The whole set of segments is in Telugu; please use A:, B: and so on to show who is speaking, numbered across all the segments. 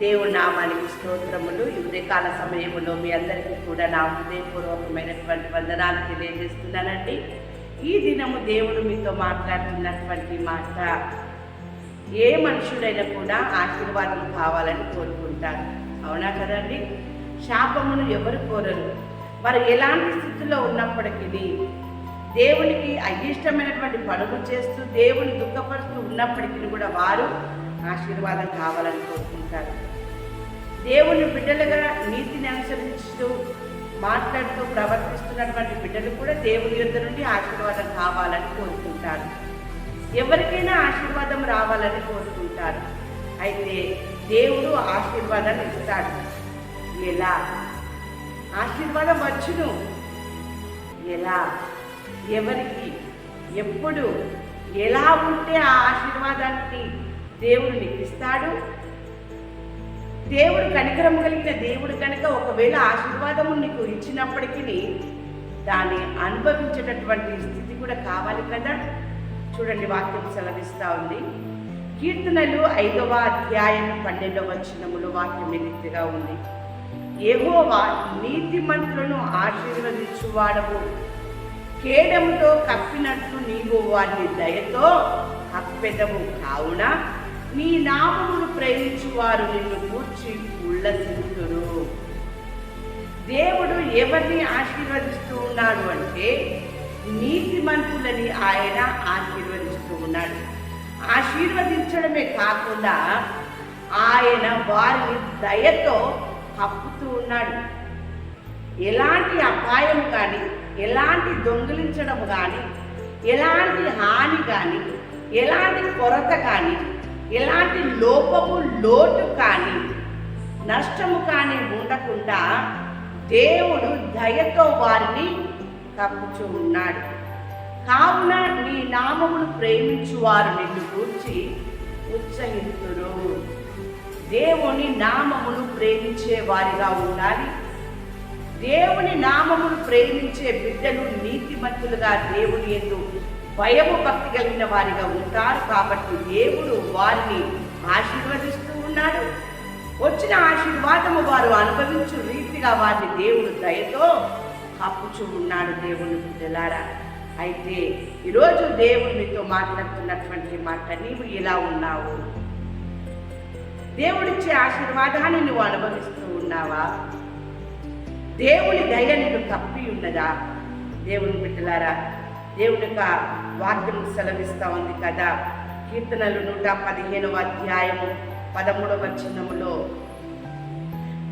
A: దేవుడి నామానికి స్తోత్రములు. ఈ ఉదయకాల సమయంలో మీ అందరికీ కూడా నా హృదయపూర్వకమైనటువంటి వందనాలు తెలియజేస్తున్నానండి. ఈ దినము దేవుడు మీతో మాట్లాడుతున్నటువంటి మాట ఏ మనుషుడైనా కూడా ఆశీర్వాదం కావాలని కోరుకుంటారు. అవునా కదండి? శాపమును ఎవరు కోరరు. వారు ఎలాంటి స్థితిలో ఉన్నప్పటికీ దేవునికి అయిష్టమైనటువంటి పనులు చేస్తూ దేవుని దుఃఖపరుస్తూ ఉన్నప్పటికీ కూడా వారు ఆశీర్వాదం కావాలని కోరుకుంటారు. దేవుని బిడ్డలుగా నీతిని అనుసరిస్తూ మాట్లాడుతూ ప్రవర్తిస్తున్నటువంటి బిడ్డలు కూడా దేవుని యొద్ద నుండి ఆశీర్వాదం కావాలని కోరుకుంటారు. ఎవరికైనా ఆశీర్వాదం రావాలని కోరుకుంటారు. అయితే దేవుడు ఆశీర్వాదాన్ని ఇస్తాడు. ఎలా? ఆశీర్వాదం వచ్చును. ఎలా? ఎవరికి? ఎప్పుడు? ఎలా ఉంటే ఆ ఆశీర్వాదాన్ని దేవుడు నీకు ఇస్తాడు దేవుడు కనికరం కలిగిన దేవుడు కనుక ఒకవేళ ఆశీర్వాదము నీకు ఇచ్చినప్పటికీ దాన్ని అనుభవించేటటువంటి స్థితి కూడా కావాలి కదా? చూడండి వాక్యం సెలవిస్తూ ఉంది. కీర్తనలు ఐదవ అధ్యాయం పన్నెండవ వచనములు వాక్యం ఈ ఉంది. ఏహోవా నీతిమంతులను ఆశీర్వదించువాడవు. కేడముతో కప్పినట్లు నీవు వారిని దయతో కప్పెదవు. కావున నీ నామమును ప్రేమించువారు నిన్ను కూర్చి ఉల్లసింతురు దేవుడు ఎవరిని ఆశీర్వదిస్తూ ఉన్నాడు అంటే నీతిమంతులని ఆయన ఆశీర్వదిస్తూ ఉన్నాడు. ఆశీర్వదించడమే కాకుండా ఆయన వారిని దయతో కప్పుతూ ఉన్నాడు. ఎలాంటి అపాయం కానీ ఎలాంటి దొంగిలించడం కానీ ఎలాంటి హాని కానీ ఎలాంటి కొరత కానీ ఎలాంటి లోపము లోటు కానీ నష్టము కానీ ఉండకుండా దేవుడు దయతో వారిని కప్పుచు ఉన్నాడు. కావున నీ నామమును ప్రేమించు వారు నిన్ను కూర్చి ఉత్సహితురు దేవుని నామమును ప్రేమించే వారిగా ఉండాలి. దేవుని నామమును ప్రేమించే బిడ్డలు నీతిమంతులుగా దేవుని ఎందు భయము భక్తి కలిగిన వారిగా ఉంటారు కాబట్టి దేవుడు వారిని ఆశీర్వదిస్తూ ఉన్నాడు. వచ్చిన ఆశీర్వాదము వారు అనుభవించు రీతిగా వారిని దేవుడు దయతో కప్పుచు ఉన్నాడు దేవుని బిడ్డలారా. అయితే ఈరోజు దేవుడు మీతో మాట్లాడుతున్నటువంటి మాట నీవు ఇలా ఉన్నావు? దేవుడిచ్చే ఆశీర్వాదాన్ని నువ్వు అనుభవిస్తూ ఉన్నావా? దేవుని దయ నిన్ను కప్పి ఉన్నదా? దేవుని బిడ్డలారా దేవుని యొక్క వాక్యం సెలవిస్తూ ఉంది కదా. కీర్తనలు నూట పదిహేనవ అధ్యాయము పదమూడవ చిన్నములో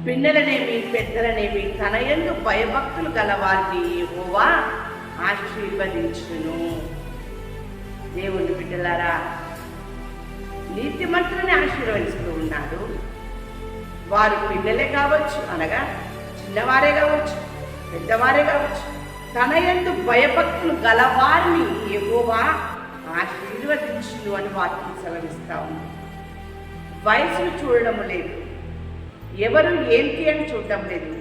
A: పిన్నలనేమి పెద్దలనేమి తన ఎందు భయభక్తులు గలవారిని యెహోవా ఆశీర్వదించును. దేవుని బిడ్డలారా నీతిమంతులని ఆశీర్వదిస్తూ ఉన్నాడు. వారు పిల్లలే కావచ్చు అనగా చిన్నవారే కావచ్చు పెద్దవారే కావచ్చు తనయందు భయభక్తులు గలవారిని ఎక్కువగా ఆశీర్వదించును అని వాక్యం సెలవిస్తా ఉంది. వయసును చూడడం లేదు. ఎవరు ఏంటి అని చూడడం లేదు.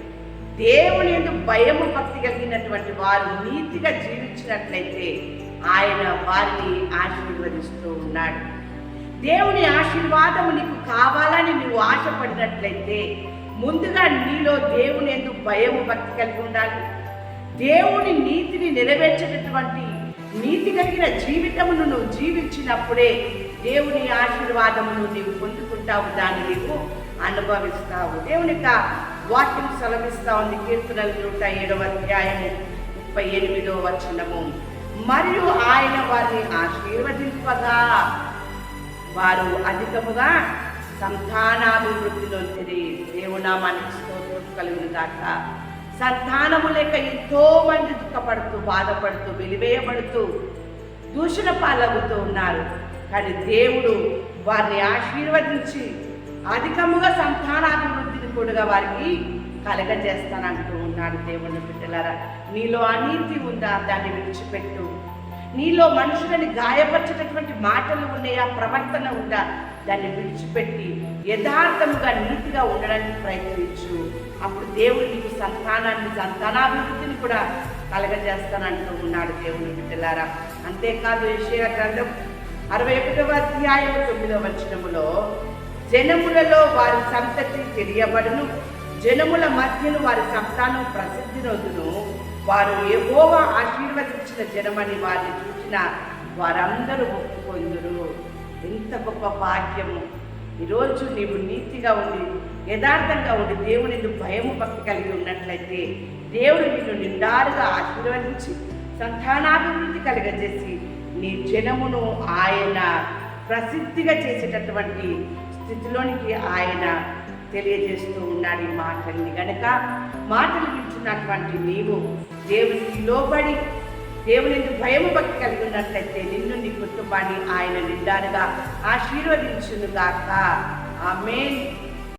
A: దేవుని ఎందు భయము భక్తి కలిగినటువంటి వారు నీతిగా జీవించినట్లయితే ఆయన వారిని ఆశీర్వదిస్తూ ఉన్నాడు. దేవుని ఆశీర్వాదము నీకు కావాలని నువ్వు ఆశపడినట్లయితే ముందుగా నీలో దేవుని ఎందుకు భయము భక్తి కలిగి ఉండాలి. దేవుని నీతిని నెరవేర్చేటటువంటి నీతి కలిగిన జీవితమును నువ్వు జీవించినప్పుడే దేవుని ఆశీర్వాదమును నీవు పొందుకుంటావు దాన్ని నీవు అనుభవిస్తావు. దేవుని యొక్క వాక్యం సెలవిస్తా ఉంది. కీర్తనలు నూట ఏడవ అధ్యాయము ముప్పై ఎనిమిదో వచనము. మరియు ఆయన వారిని ఆశీర్వదింపగా. వారు అధికముగా సంతానాభివృద్ధిలో తిరిగి దేవునామానికి స్తోత్రం కలిగిన దాక సంతానము లేక ఎంతో మంది దుఃఖపడుతూ బాధపడుతూ వెలివేయబడుతూ దూషణ పాలవుతూ ఉన్నారు. కానీ దేవుడు వారిని ఆశీర్వదించి అధికముగా సంతానాభివృద్ధిని కూడా వారికి కలగజేస్తానంటూ ఉన్నాడు దేవుని బిడ్డలారా. నీలో అనీతి ఉందా? దాన్ని విడిచిపెట్టు. నీలో మనుషులని గాయపరచేటటువంటి మాటలు ఉన్నాయా? ప్రవర్తన ఉందా? దాన్ని విడిచిపెట్టి యథార్థముగా నీతిగా ఉండడానికి ప్రయత్నించు. అప్పుడు దేవుడు నీకు సంతానాన్ని సంతానాభివృద్ధిని కూడా కలగజేస్తానంటూ ఉన్నాడు దేవుని బిడ్డలారా. అంతేకాదు విషయ గ్రంథం అరవై ఒకటవ అధ్యాయం తొమ్మిదవ వచనములో జనములలో వారి సంతతి తెలియబడును. జనముల మధ్యను వారి సంతానం ప్రసిద్ధి నొందును వారు ఏవోవా ఆశీర్వదించిన జనమని వారిని చూసిన వారందరూ ఒప్పుకొందురు. ఎంత గొప్ప భాగ్యము. ఈరోజు నీవు నీతిగా ఉండి యథార్థంగా ఉండి దేవుని భయము భక్తి కలిగి ఉన్నట్లయితే దేవుడు నిన్ను నిండారుగా ఆశీర్వదించి సంతానాభివృద్ధి కలిగజేసి నీ జనమును ఆయన ప్రసిద్ధిగా చేసేటటువంటి స్థితిలోనికి ఆయన తెలియజేస్తూ ఉన్నాడు ఈ మాటల్ని గనక. మాటలు వింటున్నటువంటి నీవు దేవునికి లోబడి దేవుని భయము భక్తి కలిగి ఉన్నట్లయితే నిన్ను నీ కుటుంబాన్ని ఆయన నిండారుగా ఆశీర్వదించునుగాక. ఆమె